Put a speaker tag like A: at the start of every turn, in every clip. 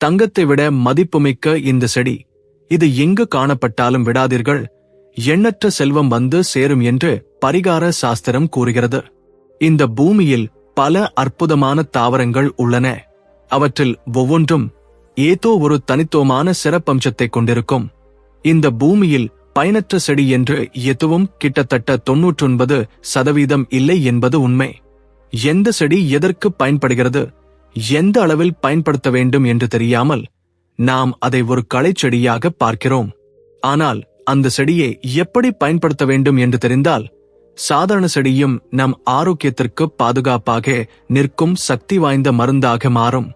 A: தங்கத்தை விட மதிப்புமிக்க இந்த செடி. இது எங்கு காணப்பட்டாலும் விடாதீர்கள். எண்ணற்ற செல்வம் வந்து சேரும் என்று பரிகார சாஸ்திரம் கூறுகிறது. இந்த பூமியில் பல அற்புதமான தாவரங்கள் உள்ளன. அவற்றில் ஒவ்வொன்றும் ஏதோ ஒரு தனித்துவமான சிறப்பம்சத்தை கொண்டிருக்கும். இந்த பூமியில் பயனற்ற செடி என்று எதுவும் கிட்டத்தட்ட தொன்னூற்றொன்பது சதவீதம் இல்லை என்பது உண்மை. எந்த செடி எதற்கு பயன்படுகிறது? எந்த அளவில் பயன்படுத்த வேண்டும் என்று தெரியாமல் நாம் அதை ஒரு களைச்செடியாக பார்க்கிறோம். ஆனால் அந்த செடியை எப்படி பயன்படுத்த வேண்டும் என்று தெரிந்தால் சாதாரண செடியும் நம் ஆரோக்கியத்திற்கு பாதுகாப்பாக நிற்கும் சக்தி வாய்ந்த மருந்தாக மாறும்.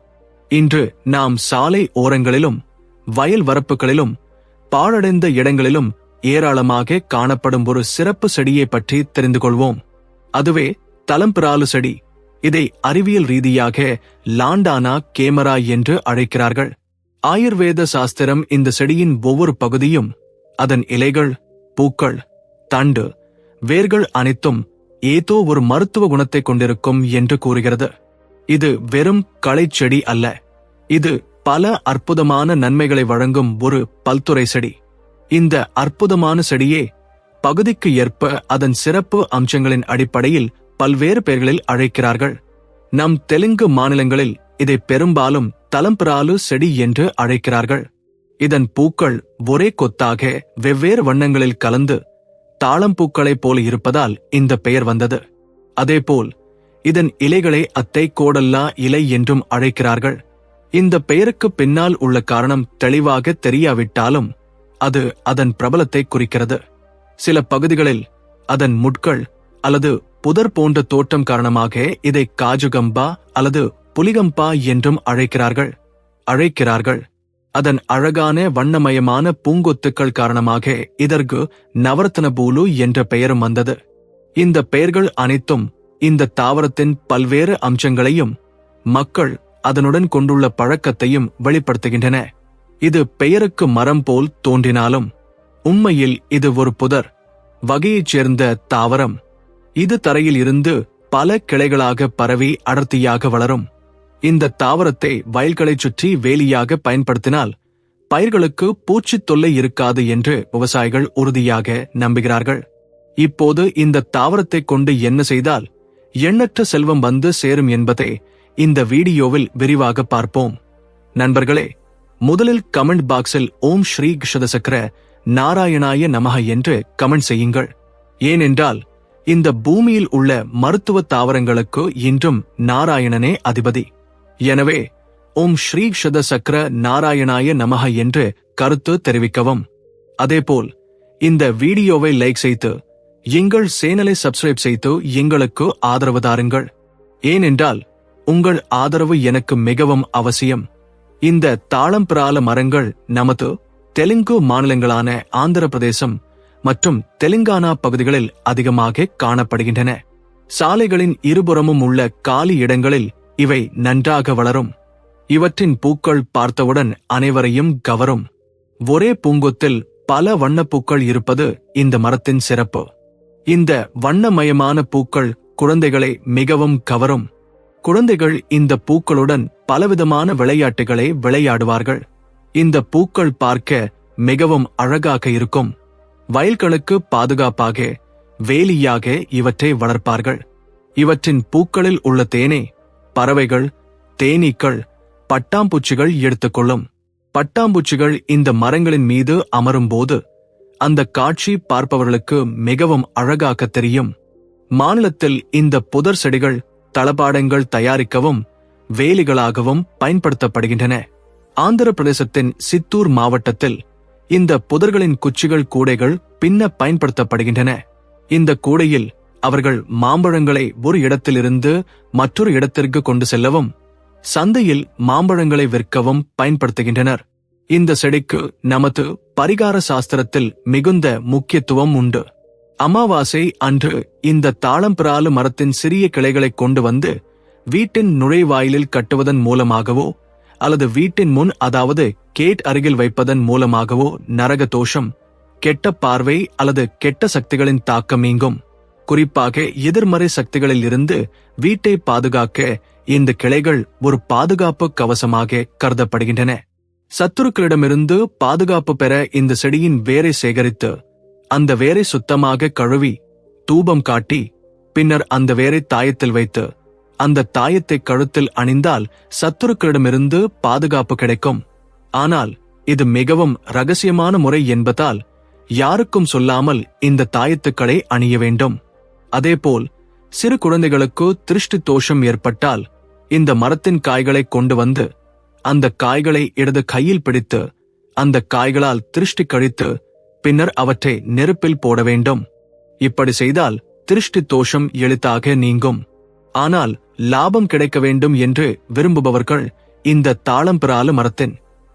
A: இன்று நாம் சாலை ஓரங்களிலும் வயல் வரப்புகளிலும் பாழடைந்த இடங்களிலும் ஏராளமாக காணப்படும் ஒரு சிறப்பு செடியை பற்றி தெரிந்து கொள்வோம். அதுவே தலம்பிராலு செடி. இதை அறிவியல் ரீதியாக லாண்டானா கேமரா என்று அழைக்கிறார்கள். ஆயுர்வேத சாஸ்திரம் இந்த செடியின் ஒவ்வொரு பகுதியும் அதன் இலைகள் பூக்கள் தண்டு வேர்கள் அனைத்தும் ஏதோ ஒரு மருத்துவ குணத்தை கொண்டிருக்கும் என்று கூறுகிறது. இது வெறும் களைச்செடி அல்ல. இது பல அற்புதமான நன்மைகளை வழங்கும் ஒரு பல்துறை செடி. இந்த அற்புதமான செடியே பகுதிக்கு ஏற்ப அதன் சிறப்பு அம்சங்களின் அடிப்படையில் பல்வேறு பெயர்களில் அழைக்கிறார்கள். நம் தெலுங்கு மாநிலங்களில் இதை பெரும்பாலும் தலம்பிராலு செடி என்று அழைக்கிறார்கள். இதன் பூக்கள் ஒரே கொத்தாக வெவ்வேறு வண்ணங்களில் கலந்து தாளம்பூக்களைப் போல இருப்பதால் இந்த பெயர் வந்தது. அதேபோல் இதன் இலைகளை அத்தை கோடல்லா இலை என்றும் அழைக்கிறார்கள். இந்த பெயருக்கு பின்னால் உள்ள காரணம் தெளிவாக தெரியாவிட்டாலும் அது அதன் பிரபலத்தை குறிக்கிறது. சில பகுதிகளில் அதன் முட்கள் அல்லது புதர் போன்ற தோட்டம் காரணமாக இதை காஜுகம்பா அல்லது புலிகம்பா என்றும் அழைக்கிறார்கள். அழைக்கிறார்கள். அதன் அழகான வண்ணமயமான பூங்கொத்துக்கள் காரணமாக இதற்கு நவரத்னபூலு என்ற பெயரும் வந்தது. இந்த பெயர்கள் அனைத்தும் இந்த தாவரத்தின் பல்வேறு அம்சங்களையும் மக்கள் அதனுடன் கொண்டுள்ள பழக்கத்தையும் வெளிப்படுத்துகின்றன. இது பெயருக்கு மரம் போல் தோன்றினாலும் உண்மையில் இது ஒரு புதர் வகையைச் சேர்ந்த தாவரம். இது தரையில் இருந்து பல கிளைகளாக பரவி அடர்த்தியாக வளரும். இந்த தாவரத்தை வயல்களைச் சுற்றி வேலியாக பயன்படுத்தினால் பயிர்களுக்கு பூச்சித் தொல்லை இருக்காது என்று விவசாயிகள் உறுதியாக நம்புகிறார்கள். இப்போது இந்த தாவரத்தை கொண்டு என்ன செய்தால் எண்ணற்ற செல்வம் வந்து சேரும் என்பதை இந்த வீடியோவில் விரிவாக பார்ப்போம். நண்பர்களே முதலில் கமெண்ட் பாக்ஸில் ஓம் ஸ்ரீ கிருஷ்ணசக்கர நாராயணாய நமக என்று கமெண்ட் செய்யுங்கள். ஏனென்றால் இந்த பூமியில் உள்ள மருத்துவ தாவரங்களுக்கு இன்றும் நாராயணனே அதிபதி. எனவே ஓம் ஸ்ரீ ஷத சக்கர நாராயணாய நமக என்று கருத்து தெரிவிக்கவும். அதேபோல் இந்த வீடியோவை லைக் செய்து எங்கள் சேனலை சப்ஸ்கிரைப் செய்து எங்களுக்கு ஆதரவு தாருங்கள். ஏனென்றால் உங்கள் ஆதரவு எனக்கு மிகவும் அவசியம். இந்த தாளம்பிரால மரங்கள் நமது தெலுங்கு மாநிலங்களான ஆந்திர பிரதேசம் மற்றும் தெலுங்கானா பகுதிகளில் அதிகமாக காணப்படுகின்றன. சாலைகளின் இருபுறமும் உள்ள காலி இடங்களில் இவை நன்றாக வளரும். இவற்றின் பூக்கள் பார்த்தவுடன் அனைவரையும் கவரும். ஒரே பூங்கொத்தில் பல வண்ணப்பூக்கள் இருப்பது இந்த மரத்தின் சிறப்பு. இந்த வண்ணமயமான பூக்கள் குழந்தைகளை மிகவும் கவரும். குழந்தைகள் இந்த பூக்களுடன் பலவிதமான விளையாட்டுகளை விளையாடுவார்கள். இந்த பூக்கள் பார்க்க மிகவும் அழகாக இருக்கும். வயல்களுக்கு பாதுகாப்பாக வேலியாக இவற்றை வளர்ப்பார்கள். இவற்றின் பூக்களில் உள்ள தேனே பறவைகள் தேனீக்கள் பட்டாம்பூச்சிகள் எடுத்துக்கொள்ளும். பட்டாம்பூச்சிகள் இந்த மரங்களின் மீது அமரும்போது அந்த காட்சி பார்ப்பவர்களுக்கு மிகவும் அழகாக தெரியும். மாநிலத்தில் இந்த புதர் செடிகள் தளபாடங்கள் தயாரிக்கவும் வேலிகளாகவும் பயன்படுத்தப்படுகின்றன. ஆந்திர பிரதேசத்தின் சித்தூர் மாவட்டத்தில் இந்த புதர்களின் குச்சிகள் கூடைகள் பின்ன பயன்படுத்தப்படுகின்றன. இந்த கூடையில் அவர்கள் மாம்பழங்களை ஒரு இடத்திலிருந்து மற்றொரு இடத்திற்கு கொண்டு செல்லவும் சந்தையில் மாம்பழங்களை விற்கவும் பயன்படுத்துகின்றனர். இந்த செடிக்கு நமது பரிகார சாஸ்திரத்தில் மிகுந்த முக்கியத்துவம் உண்டு. அமாவாசை அன்று இந்த தாளம்பிராலு மரத்தின் சிறிய கிளைகளை கொண்டு வந்து வீட்டின் நுழைவாயிலில் கட்டுவதன் மூலமாகவோ அல்லது வீட்டின் முன் அதாவது கேட் அருகில் வைப்பதன் மூலமாகவோ நரக தோஷம் கெட்ட பார்வை அல்லது கெட்ட சக்திகளின் தாக்கம் நீங்கும். குறிப்பாக எதிர்மறை சக்திகளில் இருந்து வீட்டை பாதுகாக்க இந்த கிளைகள் ஒரு பாதுகாப்பு கவசமாக கருதப்படுகின்றன. சத்துருக்களிடமிருந்து பாதுகாப்பு பெற இந்த செடியின் வேரை சேகரித்து அந்த வேரை சுத்தமாக கழுவி தூபம் காட்டி பின்னர் அந்த வேரை தாயத்தில் வைத்து அந்த தாயத்தை கழுத்தில் அணிந்தால் சத்துருக்களிடமிருந்து பாதுகாப்பு கிடைக்கும். ஆனால் இது மிகவும் ரகசியமான முறை என்பதால் யாருக்கும் சொல்லாமல் இந்த தாயத்துக்களை அணிய வேண்டும். அதேபோல் சிறு குழந்தைகளுக்கு திருஷ்டி தோஷம் ஏற்பட்டால் இந்த மரத்தின் காய்களை கொண்டு வந்து அந்த காய்களை இடது கையில் பிடித்து அந்த காய்களால் திருஷ்டி கழித்து பின்னர் அவற்றை நெருப்பில் போட வேண்டும். இப்படி செய்தால் திருஷ்டி தோஷம் எளிதாக நீங்கும். ஆனால் லாபம் கிடைக்க வேண்டும் என்று விரும்புபவர்கள் இந்த தாளம்பிரால மரத்தின்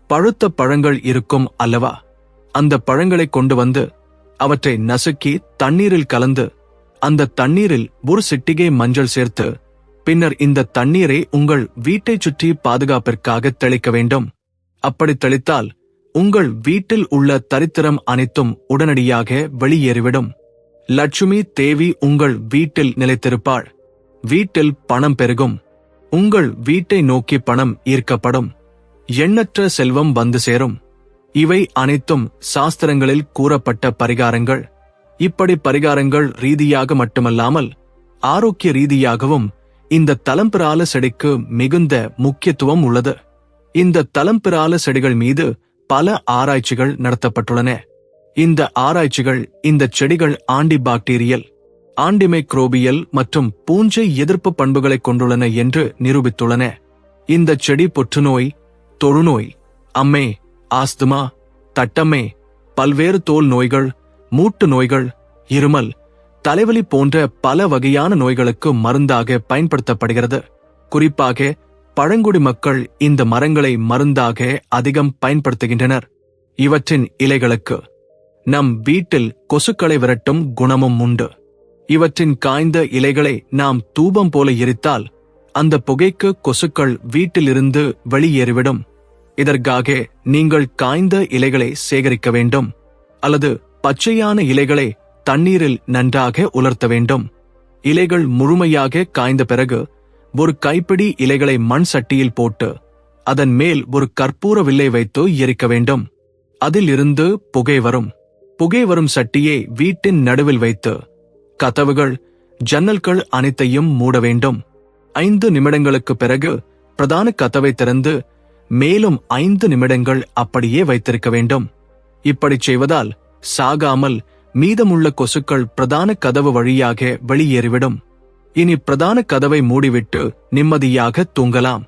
A: பழுத்த பழங்கள் இருக்கும் அல்லவா? அந்த பழங்களை கொண்டு வந்து அவற்றை நசுக்கி தண்ணீரில் கலந்து அந்த தண்ணீரில் ஒரு சிட்டிகை மஞ்சள் சேர்த்து பின்னர் இந்த தண்ணீரை உங்கள் வீட்டைச் சுற்றி பாதுகாப்பிற்காக தெளிக்க வேண்டும். அப்படி தெளித்தால் உங்கள் வீட்டில் உள்ள தரித்திரம் அனைத்தும் உடனடியாக வெளியேறிவிடும். லட்சுமி தேவி உங்கள் வீட்டில் நிலைத்திருப்பாள். வீட்டில் பணம் பெருகும். உங்கள் வீட்டை நோக்கி பணம் ஈர்க்கப்படும். எண்ணற்ற செல்வம் வந்து சேரும். இவை அனைத்தும் சாஸ்திரங்களில் கூறப்பட்ட பரிகாரங்கள். இப்படி பரிகாரங்கள் ரீதியாக மட்டுமல்லாமல் ஆரோக்கிய ரீதியாகவும் இந்த தலம்பிரால செடிக்கு மிகுந்த முக்கியத்துவம் உள்ளது. இந்த தலம்பிரால செடிகள் மீது பல ஆராய்ச்சிகள் நடத்தப்பட்டுள்ளன. இந்த ஆராய்ச்சிகள் இந்த செடிகள் ஆண்டி பாக்டீரியல் ஆண்டிமைக்ரோபியல் மற்றும் பூஞ்சை எதிர்ப்பு பண்புகளை கொண்டுள்ளன என்று நிரூபித்துள்ளன. இந்த செடி புற்றுநோய் தொழுநோய் அம்மே ஆஸ்துமா தட்டம்மே பல்வேறு தோல் நோய்கள் மூட்டு நோய்கள் இருமல் தலைவலி போன்ற பல வகையான நோய்களுக்கு மருந்தாக பயன்படுத்தப்படுகிறது. குறிப்பாக பழங்குடி மக்கள் இந்த மரங்களை மருந்தாக அதிகம் பயன்படுத்துகின்றனர். இவற்றின் இலைகளுக்கு நம் வீட்டில் கொசுக்களை விரட்டும் குணமும் உண்டு. இவற்றின் காய்ந்த இலைகளை நாம் தூபம் போல எரித்தால் அந்த புகைக்கு கொசுக்கள் வீட்டிலிருந்து வெளியேறிவிடும். இதற்காக நீங்கள் காய்ந்த இலைகளை சேகரிக்க வேண்டும் அல்லது பச்சையான இலைகளை தண்ணீரில் நன்றாக உலர்த்த வேண்டும். இலைகள் முழுமையாக காய்ந்த பிறகு ஒரு கைப்பிடி இலைகளை மண் சட்டியில் போட்டு அதன் மேல் ஒரு கற்பூர வில்லை வைத்து எரிக்க வேண்டும். அதில் இருந்து புகை வரும். புகை வரும் சட்டியை வீட்டின் நடுவில் வைத்து கதவுகள் ஜன்னல்கள் அனைத்தையும் மூட வேண்டும் ஐந்து நிமிடங்களுக்கு பிறகு பிரதான கதவை திறந்து மேலும் ஐந்து நிமிடங்கள் அப்படியே வைத்திருக்க வேண்டும். இப்படி செய்வதால் சாகாமல் மீதமுள்ள கொசுக்கள் பிரதான கதவு வழியாக வெளியேறிவிடும். இனி பிரதான கதவை மூடிவிட்டு நிம்மதியாக தூங்கலாம்.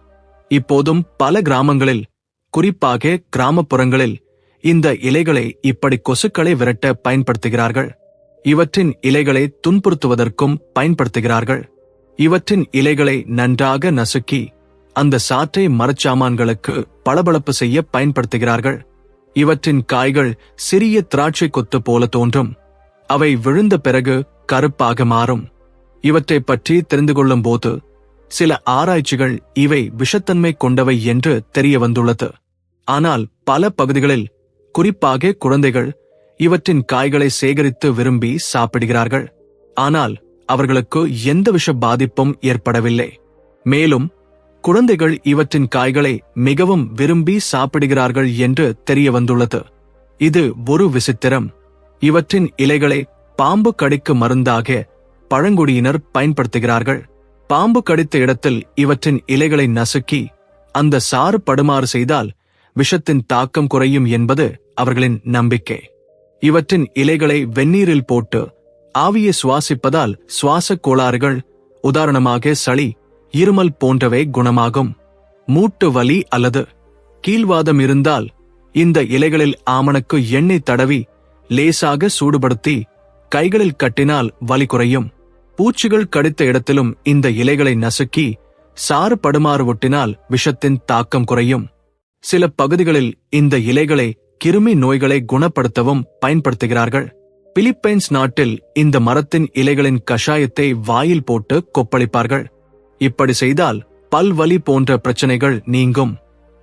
A: இப்போதும் பல கிராமங்களில் குறிப்பாக கிராமப்புறங்களில் இந்த இலைகளை இப்படி கொசுக்களை விரட்ட பயன்படுத்துகிறார்கள். இவற்றின் இலைகளை துன்புறுத்துவதற்கும் பயன்படுத்துகிறார்கள். இவற்றின் இலைகளை நன்றாக நசுக்கி அந்த சாற்றை மரச்சாமான்களுக்கு பளபளப்பு செய்ய பயன்படுத்துகிறார்கள். இவற்றின் காய்கள் சிறிய திராட்சை கொத்து போல தோன்றும். அவை விழுந்த பிறகு கருப்பாக மாறும். இவற்றை பற்றி தெரிந்து கொள்ளும் போது சில ஆராய்ச்சிகள் இவை விஷத்தன்மை கொண்டவை என்று தெரிய வந்துள்ளது. ஆனால் பல பகுதிகளில் குறிப்பாக குழந்தைகள் இவற்றின் காய்களை சேகரித்து விரும்பி சாப்பிடுகிறார்கள். ஆனால் அவர்களுக்கு எந்த விஷ பாதிப்பும் ஏற்படவில்லை. மேலும் குழந்தைகள் இவற்றின் காய்களை மிகவும் விரும்பி சாப்பிடுகிறார்கள் என்று தெரிய வந்துள்ளது இது ஒரு விசித்திரம். இவற்றின் இலைகளை பாம்பு கடிக்கு மருந்தாக பழங்குடியினர் பயன்படுத்துகிறார்கள். பாம்பு கடித்த இடத்தில் இவற்றின் இலைகளை நசுக்கி அந்த சாறு படுமாறு செய்தால் விஷத்தின் தாக்கம் குறையும் என்பது அவர்களின் நம்பிக்கை. இவற்றின் இலைகளை வெந்நீரில் போட்டு ஆவியை சுவாசிப்பதால் சுவாசக் கோளாறுகள் உதாரணமாக சளி இருமல் போன்றவை குணமாகும். மூட்டு வலி அல்லது கீழ்வாதம் இருந்தால் இந்த இலைகளில் ஆமணக்கு எண்ணெய் தடவி லேசாக சூடுபடுத்தி கைகளில் கட்டினால் வலி குறையும். பூச்சிகள் கடித்த இடத்திலும் இந்த இலைகளை நசுக்கி சாறு படுமாறு ஒட்டினால் விஷத்தின் தாக்கம் குறையும். சில பகுதிகளில் இந்த இலைகளை கிருமி நோய்களை குணப்படுத்தவும் பயன்படுத்துகிறார்கள். பிலிப்பைன்ஸ் நாட்டில் இந்த மரத்தின் இலைகளின் கஷாயத்தை வாயில் போட்டு கொப்பளிப்பார்கள். இப்படி செய்தால் பல்வலி போன்ற பிரச்சனைகள் நீங்கும்.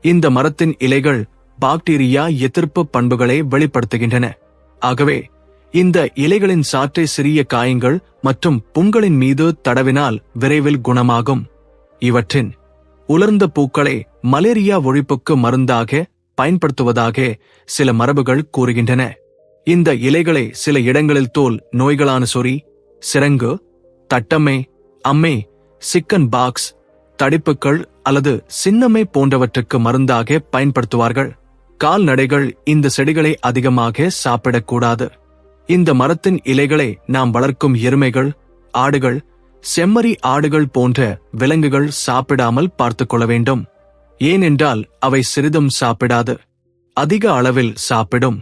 A: இந்த மரத்தின் இலைகள் பாக்டீரியா எதிர்ப்பு பண்புகளை வெளிப்படுத்துகின்றன. ஆகவே இந்த இலைகளின் சாற்றை சிறிய காயங்கள் மற்றும் புண்களின் மீது தடவினால் விரைவில் குணமாகும். இவற்றின் உலர்ந்த பூக்களை மலேரியா ஒழிப்புக்கு மருந்தாக பயன்படுத்துவதாக சில மரபுகள் கூறுகின்றன. இந்த இலைகளை சில இடங்களில் தோல் நோய்களான சொறி சிரங்கு தட்டம்மை அம்மை சிக்கன் பாக்ஸ் தடிப்புக்கள் அல்லது சின்னம்மை போன்றவற்றுக்கு மருந்தாக பயன்படுத்துவார்கள். கால்நடைகள் இந்த செடிகளை அதிகமாக சாப்பிடக்கூடாது. இந்த மரத்தின் இலைகளை நாம் வளர்க்கும் எருமைகள் ஆடுகள் செம்மறி ஆடுகள் போன்ற விலங்குகள் சாப்பிடாமல் பார்த்துக்கொள்ள வேண்டும். ஏனென்றால் அவை சிறிதும் சாப்பிடாது. அதிக அளவில் சாப்பிடும்.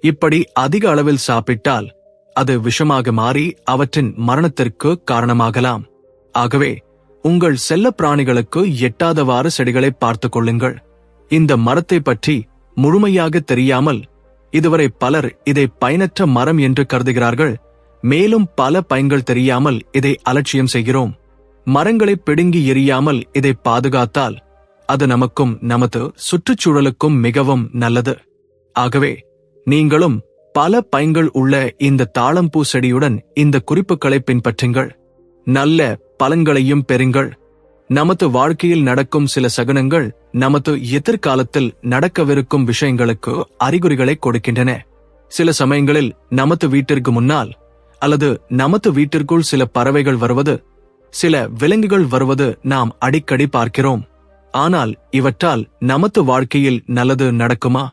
A: இப்படி அதிக அளவில் சாப்பிட்டால் அது விஷமாக மாறி அவற்றின் மரணத்திற்கு காரணமாகலாம். ஆகவே உங்கள் செல்ல பிராணிகளுக்கு எட்டாதவாறு செடிகளை பார்த்துக் கொள்ளுங்கள். இந்த மரத்தை பற்றி முழுமையாக தெரியாமல் இதுவரை பலர் இதை பயனற்ற மரம் என்று கருதுகிறார்கள். மேலும் பல பயன்கள் தெரியாமல் இதை அலட்சியம் செய்கிறோம். மரங்களை பிடுங்கி எரியாமல் இதை பாதுகாத்தால் அது நமக்கும் நமது சுற்றுச்சூழலுக்கும் மிகவும் நல்லது. ஆகவே நீங்களும் பல பயன்கள் உள்ள இந்த தாளம்பூ செடியுடன் இந்த குறிப்புகளை பின்பற்றுங்கள். நல்ல பலன்களையும் பெறுங்கள். நமது வாழ்க்கையில் நடக்கும் சில சகுனங்கள் நமது எதிர்காலத்தில் நடக்கவிருக்கும் விஷயங்களுக்கு அறிகுறிகளை கொடுக்கின்றன. சில சமயங்களில் நமது வீட்டிற்கு முன்னால் அல்லது நமது வீட்டிற்குள் சில பறவைகள் வருவது சில விலங்குகள் வருவது நாம் அடிக்கடி பார்க்கிறோம். ஆனால் இவற்றால் நமது வாழ்க்கையில் நல்லது நடக்குமா?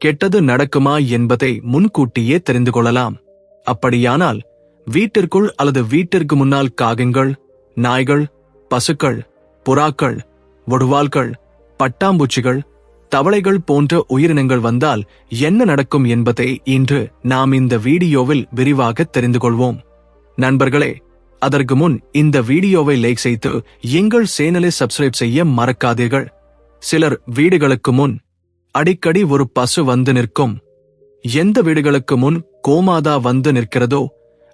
A: கெட்டது நடக்குமா என்பதை முன்கூட்டியே தெரிந்து கொள்ளலாம். அப்படியானால் வீட்டிற்குள் அல்லது வீட்டிற்கு முன்னால் காகங்கள் நாய்கள் பசுக்கள் புறாக்கள் ஒடுவாள்கள் பட்டாம்பூச்சிகள் தவளைகள் போன்ற உயிரினங்கள் வந்தால் என்ன நடக்கும் என்பதை இன்று நாம் இந்த வீடியோவில் விரிவாக தெரிந்து கொள்வோம். நண்பர்களே அதற்கு முன் இந்த வீடியோவை லைக் செய்து எங்கள் சேனலை சப்ஸ்கிரைப் செய்ய மறக்காதீர்கள். சிலர் வீடுகளுக்கு முன் அடிக்கடி ஒரு பசு வந்து நிற்கும். எந்த வீடுகளுக்கு முன் கோமாதா வந்து நிற்கிறதோ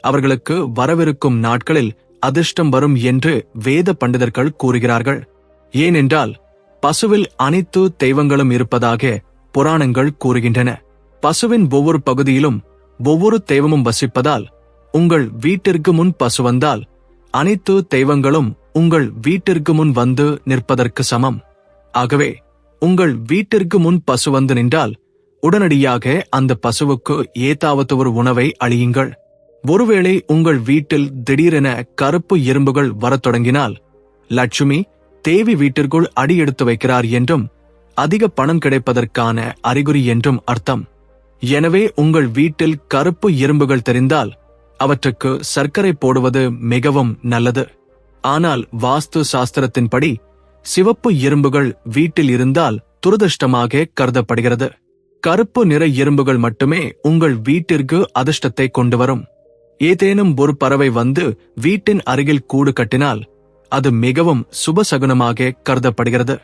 A: அவர்களுக்கு வரவிருக்கும் நாட்களில் அதிர்ஷ்டம் வரும் என்று வேத பண்டிதர்கள் கூறுகிறார்கள். ஏனென்றால் பசுவில் அனைத்து தெய்வங்களும் இருப்பதாக புராணங்கள் கூறுகின்றன. பசுவின் ஒவ்வொரு பகுதியிலும் ஒவ்வொரு தெய்வமும் வசிப்பதால் உங்கள் வீட்டிற்கு முன் பசு வந்தால் அனைத்து தெய்வங்களும் உங்கள் வீட்டிற்கு முன் வந்து நிற்பதற்கு சமம். ஆகவே உங்கள் வீட்டிற்கு முன் பசு வந்து நின்றால் உடனடியாக அந்த பசுவுக்கு ஏதாவது ஒரு உணவை அழியுங்கள். ஒருவேளை உங்கள் வீட்டில் திடீரென கருப்பு எறும்புகள் வரத் தொடங்கினால் லட்சுமி தேவி வீட்டிற்குள் அடி எடுத்து வைக்கிறார் என்றும் அதிக பணம் கிடைப்பதற்கான அறிகுறி என்றும் அர்த்தம். எனவே உங்கள் வீட்டில் கருப்பு எறும்புகள் தெரிந்தால் அவற்றுக்கு சர்க்கரை போடுவது மிகவும் நல்லது. ஆனால் வாஸ்து சாஸ்திரத்தின்படி சிவப்பு எறும்புகள் வீட்டில் இருந்தால் துரதிருஷ்டமாக கருதப்படுகிறது. கருப்பு நிற எறும்புகள் மட்டுமே உங்கள் வீட்டிற்கு அதிர்ஷ்டத்தை கொண்டு வரும். ஏதேனும் ஒரு பறவை வந்து வீட்டின் அருகில் கூடு கட்டினால் அது மிகவும் சுபசகுனமாக கருதப்படுகிறது.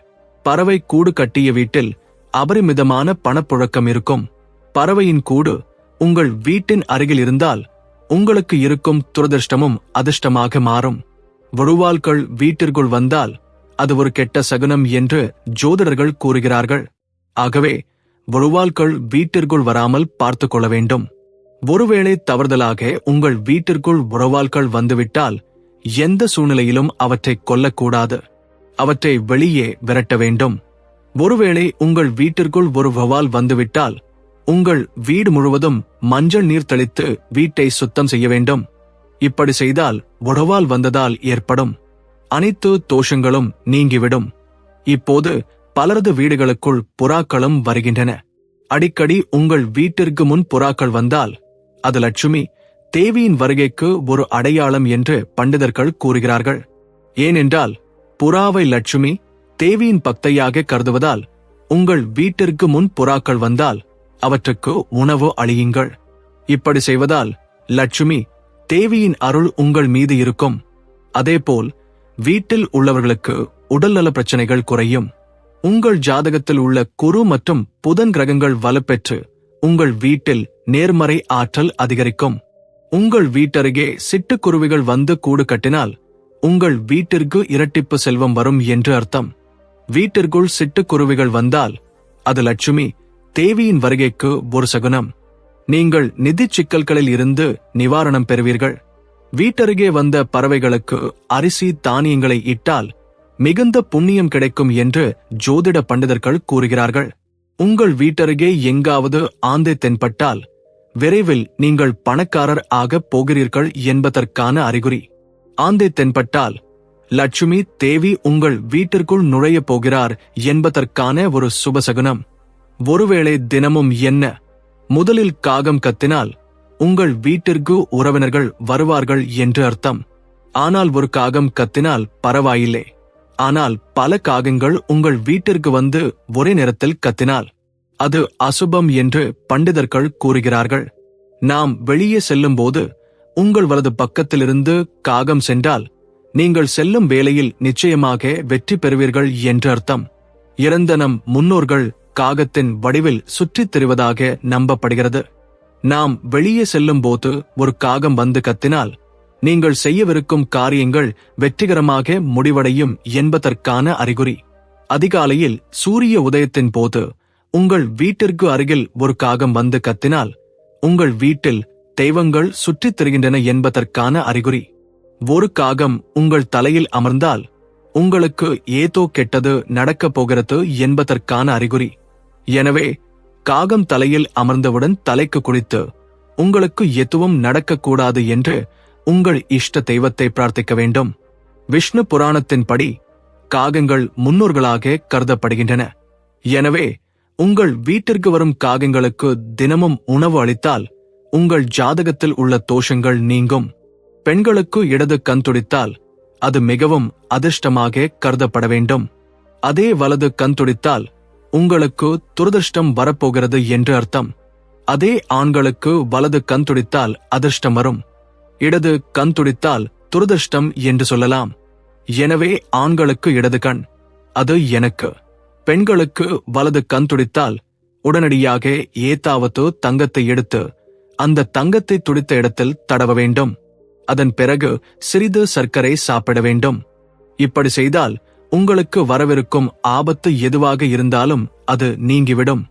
A: பறவை கூடு கட்டிய வீட்டில் அபரிமிதமான பணப்புழக்கம் இருக்கும். பறவையின் கூடு உங்கள் வீட்டின் அருகில் இருந்தால் உங்களுக்கு இருக்கும் துரதிர்ஷ்டமும் அதிர்ஷ்டமாக மாறும். வழுவால்கள் வீட்டிற்குள் வந்தால் அது ஒரு கெட்ட சகுனம் என்று ஜோதிடர்கள் கூறுகிறார்கள். ஆகவே வழுவால்கள் வீட்டிற்குள் வராமல் பார்த்துக் கொள்ள வேண்டும். ஒருவேளை தவறுதலாக உங்கள் வீட்டிற்குள் உறவாள்கள் வந்துவிட்டால் எந்த சூழ்நிலையிலும் அவற்றை கொல்லக்கூடாது. அவற்றை வெளியே விரட்ட வேண்டும். ஒருவேளை உங்கள் வீட்டிற்குள் ஒரு வவால் வந்துவிட்டால் உங்கள் வீடு முழுவதும் மஞ்சள் நீர் தெளித்து வீட்டை சுத்தம் செய்ய வேண்டும். இப்படி செய்தால் உடவால் வந்ததால் ஏற்படும். அனைத்து தோஷங்களும் நீங்கிவிடும். இப்போது பலரது வீடுகளுக்குள் புறாக்களும் வருகின்றன. அடிக்கடி உங்கள் வீட்டிற்கு முன் புறாக்கள் வந்தால் அது லட்சுமி தேவியின் வருகைக்கு ஒரு அடையாளம் என்று பண்டிதர்கள் கூறுகிறார்கள். ஏனென்றால் புறாவை லட்சுமி தேவியின் பக்தையாக கருதுவதால் உங்கள் வீட்டிற்கு முன் புறாக்கள் வந்தால் அவற்றுக்கு உணவு அழியுங்கள். இப்படி செய்வதால் லட்சுமி தேவியின் அருள் உங்கள் மீது இருக்கும். அதேபோல் வீட்டில் உள்ளவர்களுக்கு உடல்நல பிரச்சனைகள் குறையும். உங்கள் ஜாதகத்தில் உள்ள குரு மற்றும் புதன் கிரகங்கள் வலுப்பெற்று உங்கள் வீட்டில் நேர்மறை ஆற்றல் அதிகரிக்கும். உங்கள் வீட்டருகே சிட்டுக்குருவிகள் வந்து கூடு கட்டினால் உங்கள் வீட்டிற்கு இரட்டிப்பு செல்வம் வரும் என்று அர்த்தம். வீட்டிற்குள் சிட்டுக்குருவிகள் வந்தால் அது லட்சுமி தேவியின் வருகைக்கு ஒரு சகுனம். நீங்கள் நிதி சிக்கல்களில் இருந்து நிவாரணம் பெறுவீர்கள். வீட்டருகே வந்த பறவைகளுக்கு அரிசி தானியங்களை இட்டால் மிகுந்த புண்ணியம் கிடைக்கும் என்று ஜோதிட பண்டிதர்கள் கூறுகிறார்கள். உங்கள் வீட்டருகே எங்காவது ஆந்தை தென்பட்டால் விரைவில் நீங்கள் பணக்காரர் ஆகப் போகிறீர்கள் என்பதற்கான அறிகுறி. ஆந்தை தென்பட்டால் லட்சுமி தேவி உங்கள் வீட்டிற்குள் நுழையப் போகிறார் என்பதற்கான ஒரு சுபசகுனம் ஒருவேளை தினமும் என்ன? முதலில் காகம் கத்தினால் உங்கள் வீட்டிற்கு உறவினர்கள் வருவார்கள் என்று அர்த்தம். ஆனால் ஒரு காகம் கத்தினால் பரவாயில்லை. ஆனால் பல காகங்கள் உங்கள் வீட்டிற்கு வந்து ஒரே நேரத்தில் கத்தினால். அது அசுபம் என்று பண்டிதர்கள் கூறுகிறார்கள். நாம் வெளியே செல்லும்போது உங்கள் வலது பக்கத்திலிருந்து காகம் சென்றால் நீங்கள் செல்லும் வேலையில் நிச்சயமாக வெற்றி பெறுவீர்கள் என்று அர்த்தம். இறந்த நம் முன்னோர்கள் காகத்தின் வடிவில் சுற்றித் திரிவதாக நம்பப்படுகிறது. நாம் வெளியே செல்லும் போது ஒரு காகம் வந்து கத்தினால் நீங்கள் செய்யவிருக்கும் காரியங்கள் வெற்றிகரமாக முடிவடையும் என்பதற்கான அறிகுறி. அதிகாலையில் சூரிய உதயத்தின் போது உங்கள் வீட்டிற்கு அருகில் ஒரு காகம் வந்து கத்தினால் உங்கள் வீட்டில் தெய்வங்கள் சுற்றித் திரிகின்றன என்பதற்கான அறிகுறி. ஒரு காகம் உங்கள் தலையில் அமர்ந்தால் உங்களுக்கு ஏதோ கெட்டது நடக்கப் போகிறது என்பதற்கான அறிகுறி. எனவே காகம் தலையில் அமர்ந்தவுடன் தலைக்கு குளித்து உங்களுக்கு எதுவும் நடக்கக்கூடாது என்று உங்கள் இஷ்ட தெய்வத்தை பிரார்த்திக்க வேண்டும். விஷ்ணு புராணத்தின்படி காகங்கள் முன்னோர்களாக கருதப்படுகின்றன. எனவே உங்கள் வீட்டிற்கு வரும் காகங்களுக்கு தினமும் உணவு அளித்தால் உங்கள் ஜாதகத்தில் உள்ள தோஷங்கள் நீங்கும். பெண்களுக்கு இடது கண் துடித்தால் அது மிகவும் அதிர்ஷ்டமாக கருதப்பட வேண்டும். அதே வலது கண் துடித்தால் உங்களுக்கு துரதிர்ஷ்டம் வரப்போகிறது என்று அர்த்தம். அதே ஆண்களுக்கு வலது கண் துடித்தால் அதிர்ஷ்டம் வரும். இடது கண் துடித்தால் துரதிர்ஷ்டம் என்று சொல்லலாம். எனவே ஆண்களுக்கு இடது கண். அது எனக்கு. பெண்களுக்கு வலது கண் துடித்தால் உடனடியாக ஏதாவது தங்கத்தை எடுத்து அந்த தங்கத்தை துடித்த இடத்தில் தடவ வேண்டும். அதன் பிறகு சிறிது சர்க்கரை சாப்பிட வேண்டும். இப்படி செய்தால் உங்களுக்கு வரவிருக்கும் ஆபத்து எதுவாக இருந்தாலும் அது நீங்கிவிடும்.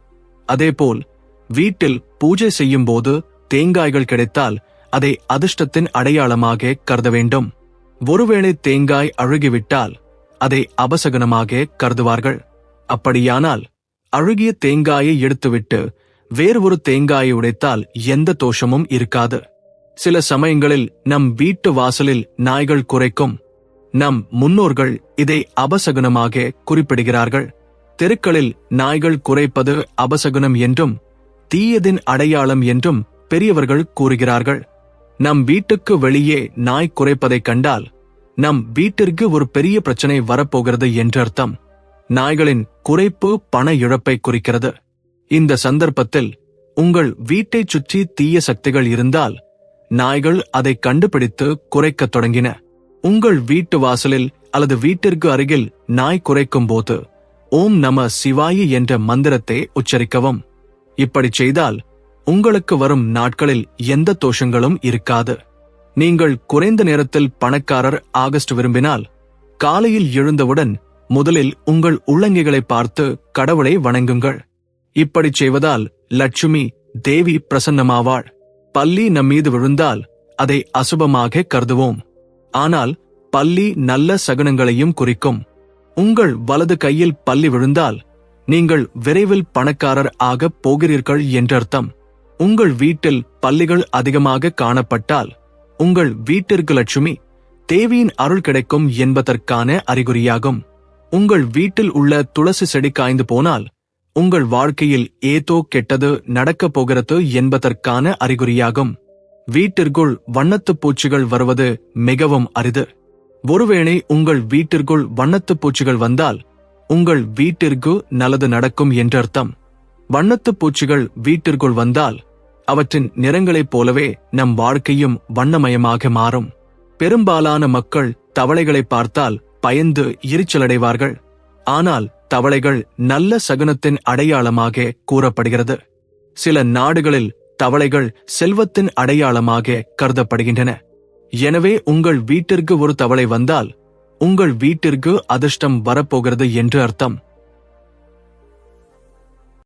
A: அதேபோல் வீட்டில் பூஜை செய்யும் போது தேங்காய்கள் கிடைத்தால் அதை அதிர்ஷ்டத்தின் அடையாளமாக கருத வேண்டும். ஒருவேளை தேங்காய் அழுகிவிட்டால் அதை அபசகனமாக கருதுவார்கள். அப்படியானால் அழுகிய தேங்காயை எடுத்துவிட்டு வேறு ஒரு தேங்காயை உடைத்தால் எந்த தோஷமும் இருக்காது. சில சமயங்களில் நம் வீட்டு வாசலில் நாய்கள் குறைக்கும் நம் முன்னோர்கள் இதை அபசகுனமாக குறிப்பிடுகிறார்கள். தெருக்களில் நாய்கள் குறைப்பது அபசகுனம் என்றும் தீயதின் அடையாளம் என்றும் பெரியவர்கள் கூறுகிறார்கள். நம் வீட்டுக்கு வெளியே நாய் குறைப்பதைக் கண்டால் நம் வீட்டிற்கு ஒரு பெரிய பிரச்சனை வரப்போகிறது என்றர்த்தம். நாய்களின் குறைப்பு பண இழப்பை குறிக்கிறது. இந்த சந்தர்ப்பத்தில் உங்கள் வீட்டைச் சுற்றி தீய சக்திகள் இருந்தால் நாய்கள் அதை கண்டுபிடித்து குறைக்கத் தொடங்கின. உங்கள் வீட்டு வாசலில் அல்லது வீட்டிற்கு அருகில் நாய் குறைக்கும் போது ஓம் நம சிவாயி என்ற மந்திரத்தை உச்சரிக்கவும். இப்படி செய்தால் உங்களுக்கு வரும் நாட்களில் எந்த தோஷங்களும் இருக்காது. நீங்கள் குறைந்த நேரத்தில் பணக்காரர் ஆகஸ்ட் விரும்பினால் காலையில் எழுந்தவுடன் முதலில் உங்கள் உள்ளங்கைகளை பார்த்து கடவுளை வணங்குங்கள். இப்படிச் செய்வதால் லட்சுமி தேவி பிரசன்னமாவாள். பள்ளி நம்மீது விழுந்தால் அதை அசுபமாக கருதுவோம். ஆனால் பள்ளி நல்ல சகுனங்களையும் குறிக்கும். உங்கள் வலது கையில் பள்ளி விழுந்தால் நீங்கள் விரைவில் பணக்காரர் ஆகப் போகிறீர்கள் என்றர்த்தம். உங்கள் வீட்டில் பள்ளிகள் அதிகமாக காணப்பட்டால் உங்கள் வீட்டிற்கு லட்சுமி தேவியின் அருள் கிடைக்கும் என்பதற்கான அறிகுறியாகும். உங்கள் வீட்டில் உள்ள துளசி செடி காய்ந்து போனால் உங்கள் வாழ்க்கையில் ஏதோ கெட்டது நடக்கப் போகிறது என்பதற்கான அறிகுறியாகும். வீட்டிற்குள் வண்ணத்துப் பூச்சிகள் வருவது மிகவும் அரிது. ஒருவேளை உங்கள் வீட்டிற்குள் வண்ணத்துப் பூச்சிகள் வந்தால் உங்கள் வீட்டிற்கு நல்லது நடக்கும் என்றர்த்தம். வண்ணத்துப் பூச்சிகள் வீட்டிற்குள் வந்தால் அவற்றின் நிறங்களைப் போலவே நம் வாழ்க்கையும் வண்ணமயமாக மாறும். பெரும்பாலான மக்கள் தவளைகளை பார்த்தால் பயந்து எரிச்சலடைவார்கள். ஆனால் தவளைகள் நல்ல சகுனத்தின் அடையாளமாக கூறப்படுகிறது. சில நாடுகளில் தவளைகள் செல்வத்தின் அடையாளமாக கருதப்படுகின்றன. எனவே உங்கள் வீட்டிற்கு ஒரு தவளை வந்தால் உங்கள் வீட்டிற்கு அதிர்ஷ்டம் வரப்போகிறது என்று அர்த்தம்.